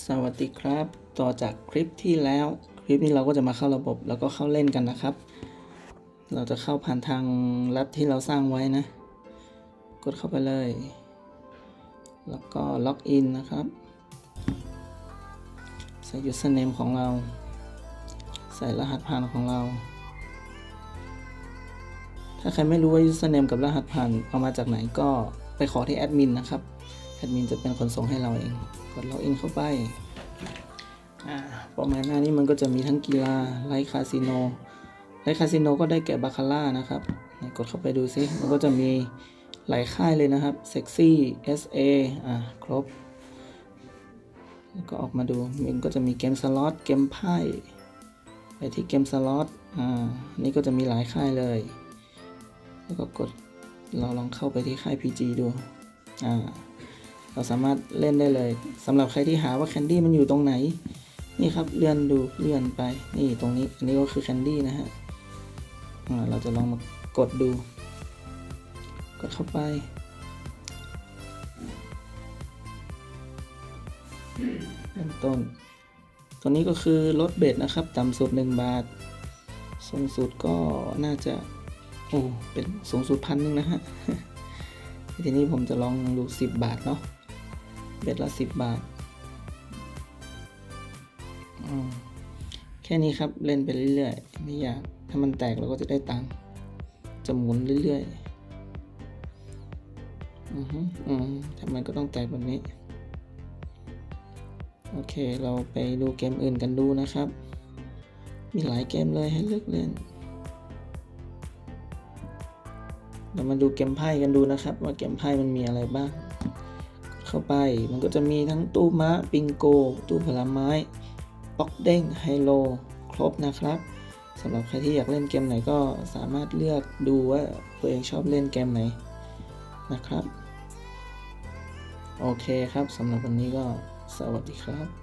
สวัสดีครับ ต่อจากคลิปที่แล้ว คลิปนี้เราก็จะมาเข้าระบบแล้วก็เข้าเล่นกันนะครับ เราจะเข้าผ่านทางแรปที่เราสร้างไว้นะ กดเข้าไปเลย แล้วก็ล็อกอินนะครับ ใส่ username ของเรา ใส่รหัสผ่านของเรา ถ้าใครไม่รู้ว่า username กับรหัสผ่านเอามาจากไหนก็ไปขอที่แอดมินนะครับ ดมินจะเป็นคนส่งให้เราเอง กดล็อกอินเข้าไปอ่าป้าหมายหน้านี้มันก็จะมีทั้งกีฬาไลท์คาสิโนไลท์คาสิโนก็ได้แก่บาคาร่านะครับไหนกดเข้าไปดูซิมันก็จะมีหลายค่ายเลยนะครับเซ็กซี่ SA อ่าครบ แล้วก็ออกมาดูมันก็จะมีเกมสล็อตเกมไพ่ไปที่เกมสล็อตอ่านี่ก็จะมีหลายค่ายเลย แล้วก็กดเราลองเข้าไปที่ค่าย PG ดูอ่า เราสามารถเล่นได้เลยสำหรับใครที่หาว่าแคนดี้มันอยู่ตรงไหน นี่ครับเลื่อนดูเลื่อนไป นี่ตรงนี้ อันนี้ก็คือแคนดี้นะฮะเราจะลองมากดดู กดเข้าไป เริ่มต้น ตัวนี้ก็คือลดเบ็ดนะครับ ต่ำสุด 1 บาท สูงสุดก็น่าจะ โอ้ เป็นสูงสุดพันหนึ่งนะฮะทีนี้ผมจะลองดู 10 บาทเนาะ เบ็ดละ10บาท แค่นี้ครับเล่นไปเรื่อยๆไม่ยากถ้ามันแตกเราก็จะได้ตังค์จะหมุนเรื่อยๆ อือฮึอืมแต่มันก็ต้องแตกแบบนี้ โอเคเราไปดูเกมอื่นกันดูนะครับ มีหลายเกมเลยให้เลือกเล่นเรามาดูเกมไพ่กันดูนะครับ ว่าเกมไพ่มันมีอะไรบ้าง เข้าไป มันก็จะมีทั้งตู้ม้าปิงโก ตู้ผลไม้ป๊อกเด้งไฮโล ครบนะครับสำหรับใครที่อยากเล่นเกมไหนก็สามารถเลือกดูว่าตัวเองชอบเล่นเกมไหนนะครับ โอเคครับสำหรับวันนี้ก็สวัสดีครับ